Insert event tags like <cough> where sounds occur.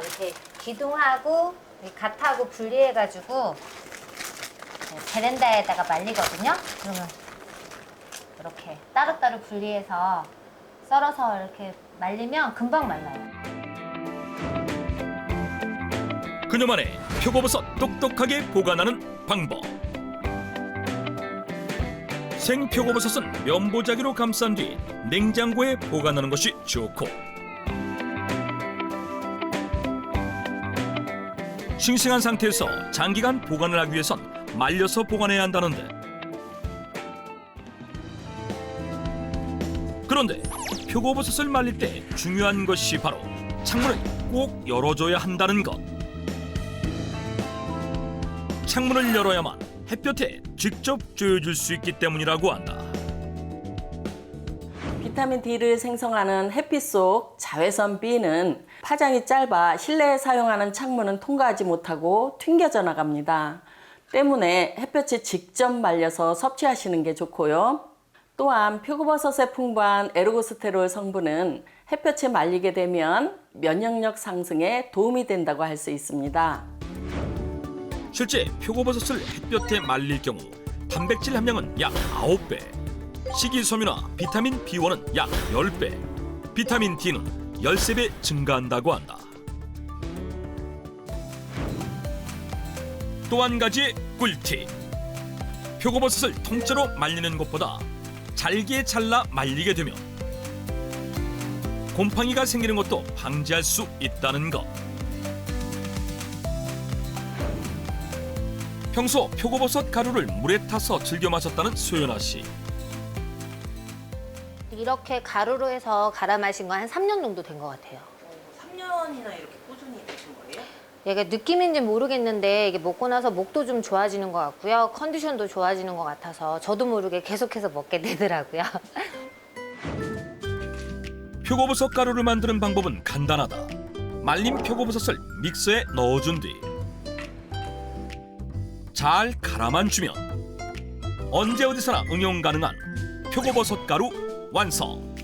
이렇게 기둥하고 이 갓하고 분리해가지고 네, 베란다에다가 말리거든요. 그러면 이렇게 따로따로 분리해서 썰어서 이렇게 말리면 금방 말라요. 그녀만의 표고버섯 똑똑하게 보관하는 방법. 생표고버섯은 면보자기로 감싼 뒤 냉장고에 보관하는 것이 좋고 싱싱한 상태에서 장기간 보관을 하기 위해선 말려서 보관해야 한다는데 그런데 표고버섯을 말릴 때 중요한 것이 바로 창문을 꼭 열어줘야 한다는 것. 창문을 열어야만 햇볕에 직접 쬐어줄 수 있기 때문이라고 한다. 비타민 D를 생성하는 햇빛 속 자외선 B는 파장이 짧아 실내에 사용하는 창문은 통과하지 못하고 튕겨져 나갑니다. 때문에 햇볕에 직접 말려서 섭취하시는 게 좋고요. 또한 표고버섯에 풍부한 에르고스테롤 성분은 햇볕에 말리게 되면 면역력 상승에 도움이 된다고 할 수 있습니다. 실제 표고버섯을 햇볕에 말릴 경우 단백질 함량은 약 9배, 식이섬유나 비타민 B1은 약 10배, 비타민 D는 13배 증가한다고 한다. 또 한 가지 꿀팁. 표고버섯을 통째로 말리는 것보다 잘게 잘라 말리게 되면 곰팡이가 생기는 것도 방지할 수 있다는 것. 평소 표고버섯 가루를 물에 타서 즐겨 마셨다는 소연아 씨. 이렇게 가루로 해서 갈아 마신 거 한 3년 정도 된 것 같아요. 3년이나 이렇게 꾸준히 드신 거예요? 얘가 느낌인지 모르겠는데 이게 먹고 나서 목도 좀 좋아지는 것 같고요. 컨디션도 좋아지는 것 같아서 저도 모르게 계속해서 먹게 <laughs> 되더라고요. 표고버섯 가루를 만드는 방법은 간단하다. 말린 표고버섯을 믹서에 넣어준 뒤 잘 갈아만 주면 언제 어디서나 응용 가능한 표고버섯 가루 완성.